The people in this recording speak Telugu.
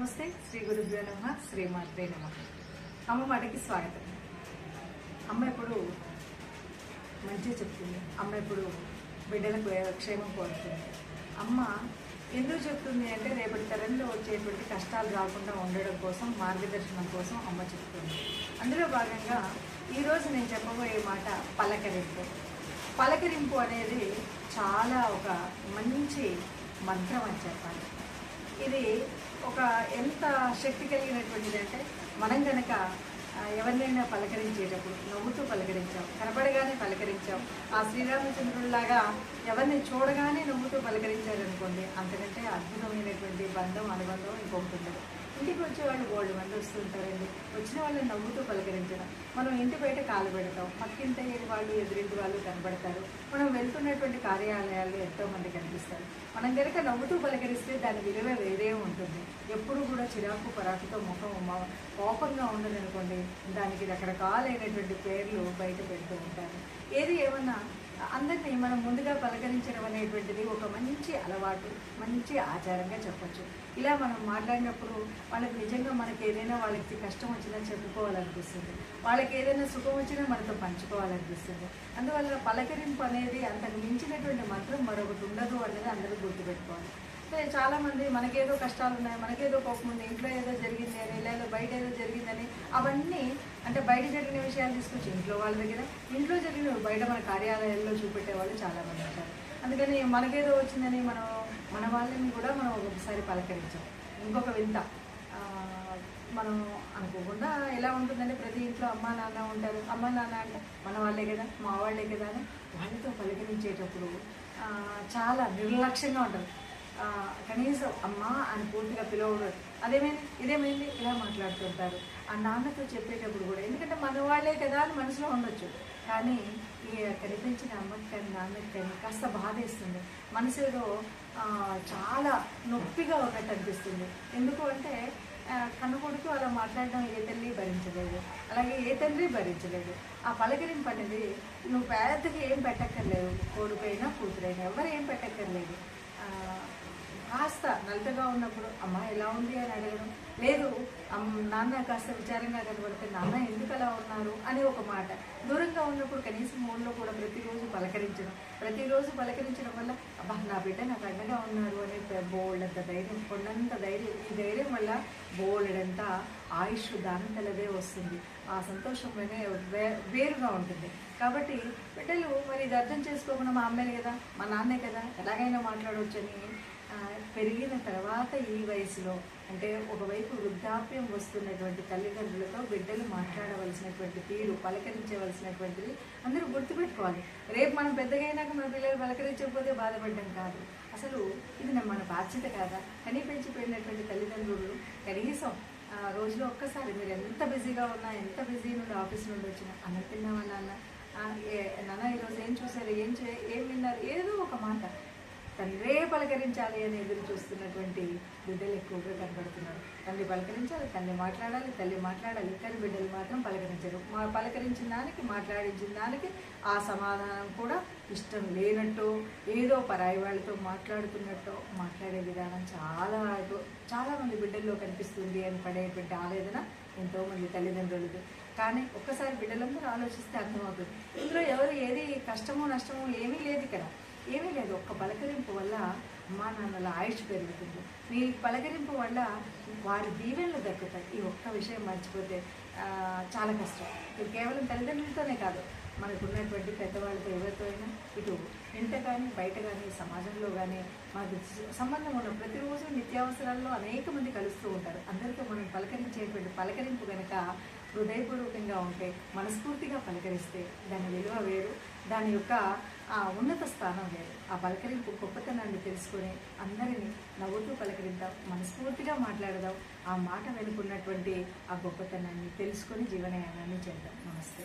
నమస్తే శ్రీ గురుభ్యో నమ శ్రీమాత్రే నమ. అమ్మ మాటకి స్వాగతం. అమ్మ ఎప్పుడు మంచిగా చెప్తుంది. అమ్మ ఎప్పుడు బిడ్డలకు క్షేమం కోరుతుంది. అమ్మ ఎందుకు చెప్తుంది అంటే రేపటి తరంలో వచ్చేటువంటి కష్టాలు రాకుండా ఉండడం కోసం మార్గదర్శనం కోసం అమ్మ చెప్తుంది. అందులో భాగంగా ఈరోజు నేను చెప్పబోయే మాట పలకరింపు. పలకరింపు అనేది చాలా ఒక మంచి మంత్రం అని చెప్పాలి. ఇది ఒక ఎంత శక్తి కలిగినటువంటిది అంటే మనం కనుక ఎవరినైనా పలకరించేటప్పుడు నవ్వుతూ పలకరించాం కనపడగానే పలకరించాం ఆ శ్రీరామచంద్రుడిలాగా ఎవరిని చూడగానే నవ్వుతూ పలకరించారనుకోండి అంతకంటే అద్భుతమైనటువంటి బంధం అనుబంధం ఇంకొకటి ఉండదు. ఇంటికి వచ్చే వాళ్ళు బోల్డ్ మంది వస్తుంటారండి. వచ్చిన వాళ్ళని నవ్వుతూ పలకరించడం. మనం ఇంటి బయట కాలు పెడతాం. పక్కింటి వాళ్ళు ఎదురింటి వాళ్ళు కనబడతారు. మనం వెళ్తున్నటువంటి కార్యాలయాలు ఎంతో మంది కనిపిస్తారు. మనం కనుక నవ్వుతూ పలకరిస్తే దాని విలువ వేరే ఉంటుంది. ఎప్పుడు కూడా చిరాకు పరాకుతో ముఖం కోపంగా ఉండదనుకోండి దానికి రకరకాలైనటువంటి పేర్లు బయట పెడుతూ ఉంటారు. ఏది ఏమన్నా అందరినీ మనం ముందుగా పలకరించడం అనేటువంటిది ఒక మంచి అలవాటు మంచి ఆచారంగా చెప్పొచ్చు. ఇలా మనం మాట్లాడినప్పుడు వాళ్ళకి నిజంగా మనకి ఏదైనా వాళ్ళకి కష్టం వచ్చినా చెప్పుకోవాలనిపిస్తుంది. వాళ్ళకి ఏదైనా సుఖం వచ్చినా మనతో పంచుకోవాలనిపిస్తుంది. అందువల్ల పలకరింపు అనేది అంతకు మించినటువంటి మంత్రం మరొకటి ఉండదు అనేది అందరూ గుర్తుపెట్టుకోవాలి. అంటే చాలామంది మనకేదో కష్టాలు ఉన్నాయి మనకేదో కోపం ఉంది ఇంట్లో ఏదో జరిగింది అని లేదా బయట ఏదో జరిగిందని అవన్నీ అంటే బయట జరిగిన విషయాలు తీసుకొచ్చి ఇంట్లో వాళ్ళ దగ్గర ఇంట్లో జరిగిన బయట మన కార్యాలయాల్లో చూపెట్టే వాళ్ళు చాలామంది ఉంటారు. అందుకని మనకేదో వచ్చిందని మనం మన వాళ్ళని కూడా మనం ఒకసారి పలకరించాం. ఇంకొక వింత మనం అనుకోకుండా ఎలా ఉంటుందంటే ప్రతి ఇంట్లో అమ్మ నాన్న ఉంటారు. అమ్మ నాన్న అంటే మన వాళ్ళే కదా మా వాళ్ళే కదా అని వాళ్ళతో పలకరించేటప్పుడు చాలా నిర్లక్ష్యంగా ఉంటుంది కనీసం అమ్మ అని పూర్తిగా పిలవడం అదేమైంది ఇదేమైంది ఇలా మాట్లాడుతుంటారు. ఆ నాన్నతో చెప్పేటప్పుడు కూడా ఎందుకంటే మన వాళ్ళే కదా అని మనసులో ఉండొచ్చు. కానీ ఈ కనిపించిన అమ్మకి కానీ నాన్నకి కానీ కాస్త బాధేస్తుంది. మనసులో చాలా నొప్పిగా ఉన్నట్టు అనిపిస్తుంది. ఎందుకు అంటే ఆ, కన్ను కొడుకు అలా మాట్లాడడం ఏ తల్లి భరించలేదు. అలాగే ఏ తండ్రి భరించలేదు. ఆ పలకరింపు అనేది నువ్వు పెద్దగా ఏం పెట్టక్కర్లేదు. కొడుకైనా కూతురైనా ఎవరు ఏం పెట్టక్కర్లేదు. ఆ, కాస్త నలతగా ఉన్నప్పుడు అమ్మ ఎలా ఉంది? అని అడగడం. లేదు నాన్న కాస్త విచారంగా కనబడితే నాన్న ఎందుకు అలా ఉన్నారు? అని ఒక మాట. దూరంగా ఉన్నప్పుడు కనీసం మూడులో కూడా ప్రతిరోజు పలకరించడం. ప్రతిరోజు పలకరించడం వల్ల అబ్బా నా బిడ్డ నాకు అండగా ఉన్నారు అనే బోల్డంత ధైర్యం కొండంత ధైర్యం ఈ ధైర్యం వల్ల బోల్డంత ఆయుష్ దానం కలదే వస్తుంది. ఆ సంతోషంలోనే వేరుగా ఉంటుంది. కాబట్టి బిడ్డలు మరి ఇది అర్థం చేసుకోకుండా మా అమ్మాయి కదా? మా నాన్నే కదా? ఎలాగైనా మాట్లాడవచ్చని పెరిగిన తర్వాత ఈ వయసులో అంటే ఒకవైపు వృద్ధాప్యం వస్తున్నటువంటి తల్లిదండ్రులతో బిడ్డలు మాట్లాడవలసినటువంటి తీరు పలకరించవలసినటువంటిది అందరూ గుర్తుపెట్టుకోవాలి. రేపు మనం పెద్దగైనాక మన పిల్లలు పలకరించకపోతే బాధపడడం కాదు. అసలు ఇది మన బాధ్యత కాదా? కనీ పెంచిపోయినటువంటి తల్లిదండ్రులు కనీసం ఆ, రోజులో ఒక్కసారి మీరు ఎంత బిజీగా ఉన్నా ఎంత బిజీ నుండి ఆఫీస్ నుండి వచ్చినా అన్న తిన్నామా నాన్న? ఏ- నాన్న ఈరోజు ఏం చూసారు? ఏం చే ఏం విన్నారు? ఏదో ఒక మాట. తండ్రే పలకరించాలి అని ఎదురు చూస్తున్నటువంటి బిడ్డలు ఎక్కువగా కనబడుతున్నారు. తల్లి పలకరించాలి తల్లి మాట్లాడాలి తల్లి మాట్లాడాలి. కానీ బిడ్డలు మాత్రం పలకరించరు. మా పలకరించిన దానికి మాట్లాడించిన దానికి ఆ సమాధానం కూడా ఇష్టం లేనట్టు ఏదో పరాయి వాళ్ళతో మాట్లాడుతున్నట్టు మాట్లాడే విధానం చాలా చాలామంది బిడ్డల్లో కనిపిస్తుంది అని పడేటువంటి ఆవేదన ఎంతోమంది తల్లిదండ్రులది. కానీ ఒక్కసారి బిడ్డలందరూ ఆలోచిస్తే అర్థమవుతుంది. ఇందులో ఎవరు ఏది కష్టమో నష్టమో ఏమీ లేదు కదా ఏమీ లేదు ఒక్క పలకరింపు వల్ల అమ్మా నాన్నల ఆయుష్ పెరుగుతుంది. మీ పలకరింపు వల్ల వారి దీవెనలు దక్కుతాయి. ఈ ఒక్క విషయం మర్చిపోతే చాలా కష్టం. ఇది కేవలం తల్లిదండ్రులతోనే కాదు మనకు ఉన్నటువంటి పెద్దవాళ్ళతో ఎవరితో అయినా ఇటు ఇంట కానీ బయట కానీ సమాజంలో కానీ మాకు సంబంధం ఉన్న ప్రతిరోజు నిత్యావసరాల్లో అనేక మంది కలుస్తూ ఉంటారు. అందరితో మనం పలకరించేటువంటి పలకరింపు కనుక హృదయపూర్వకంగా ఉంటే మనస్ఫూర్తిగా పలకరిస్తే దాని విలువ వేరు. దాని యొక్క ఆ ఉన్నత స్థానం వేరు. ఆ పలకరింపు గొప్పతనాన్ని తెలుసుకొని అందరినీ నవ్వుతూ పలకరిద్దాం మనస్ఫూర్తిగా మాట్లాడదాం ఆ మాట వెనుకున్నటువంటి ఆ గొప్పతనాన్ని తెలుసుకొని జీవనయానాన్ని చేద్దాం. నమస్తే.